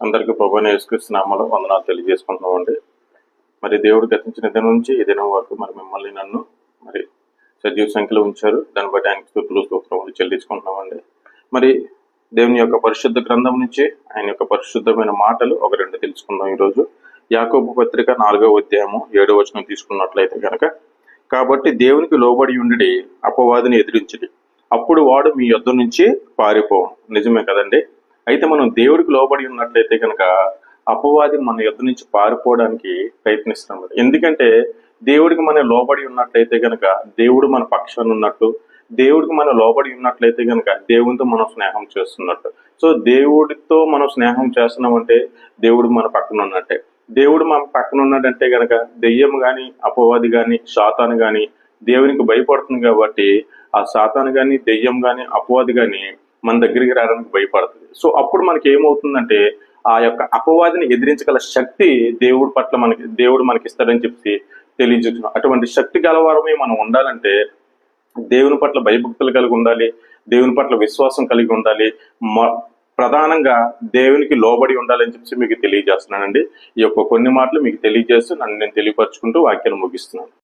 అందరికీ ప్రభుని యేసుక్రీస్తునామలో వందనాలు తెలియజేసుకుంటున్నామండి. మరి దేవుడు గతించిన దినం నుంచి ఈ దినం వరకు మరి మిమ్మల్ని నన్ను మరి సజీవ సంఖ్యలో ఉంచారు. దాన్ని బట్టి ఆయన స్థుతులు స్తోత్రములు చెల్లించుకుంటున్నామండి. మరి దేవుని యొక్క పరిశుద్ధ గ్రంథం నుంచి ఆయన యొక్క పరిశుద్ధమైన మాటలు ఒక రెండు తెలుసుకుందాం ఈరోజు. యాకోబు పత్రిక నాలుగవ అధ్యాయము ఏడవ వచనం తీసుకున్నట్లయితే కనుక కాబట్టి దేవునికి లోబడి ఉండి అపవాదిని ఎదిరించడి. అప్పుడు వాడు మీ యొద్ధ నుంచి పారిపోవు నిజమే కదండి? అయితే మనం దేవుడికి లోబడి ఉన్నట్లయితే కనుక అపవాది మన యుద్ధ నుంచి పారిపోవడానికి ప్రయత్నిస్తాం ఎందుకంటే దేవుడికి మనం లోబడి ఉన్నట్లయితే కనుక దేవుడు మన పక్షాన్ని ఉన్నట్టు దేవుడికి మనం లోబడి ఉన్నట్లయితే కనుక దేవునితో మనం స్నేహం చేస్తున్నట్టు. సో దేవుడితో మనం స్నేహం చేస్తున్నామంటే దేవుడు మన పక్కన ఉన్నట్టే. దేవుడు మన పక్కన ఉన్నాడంటే గనక దెయ్యం కానీ అపవాది కానీ శాతాను కానీ దేవునికి భయపడుతుంది కాబట్టి ఆ శాతాను కానీ దెయ్యం కానీ అపవాది కానీ మన దగ్గరికి రావడానికి భయపడుతుంది. సో అప్పుడు మనకి ఏమవుతుందంటే ఆ యొక్క అపవాదిని ఎదిరించగల శక్తి దేవుడి పట్ల మనకి దేవుడు మనకి ఇస్తాడని చెప్పి తెలియజేస్తున్నాం. అటువంటి శక్తి గలవారమే మనం ఉండాలంటే దేవుని పట్ల భయభక్తులు కలిగి ఉండాలి దేవుని పట్ల విశ్వాసం కలిగి ఉండాలి ప్రధానంగా దేవునికి లోబడి ఉండాలని చెప్పి మీకు తెలియజేస్తున్నానండి. ఈ యొక్క కొన్ని మాటలు మీకు తెలియజేస్తూ నన్ను నేను తెలియపరచుకుంటూ వాక్యాలు ముగిస్తున్నాను.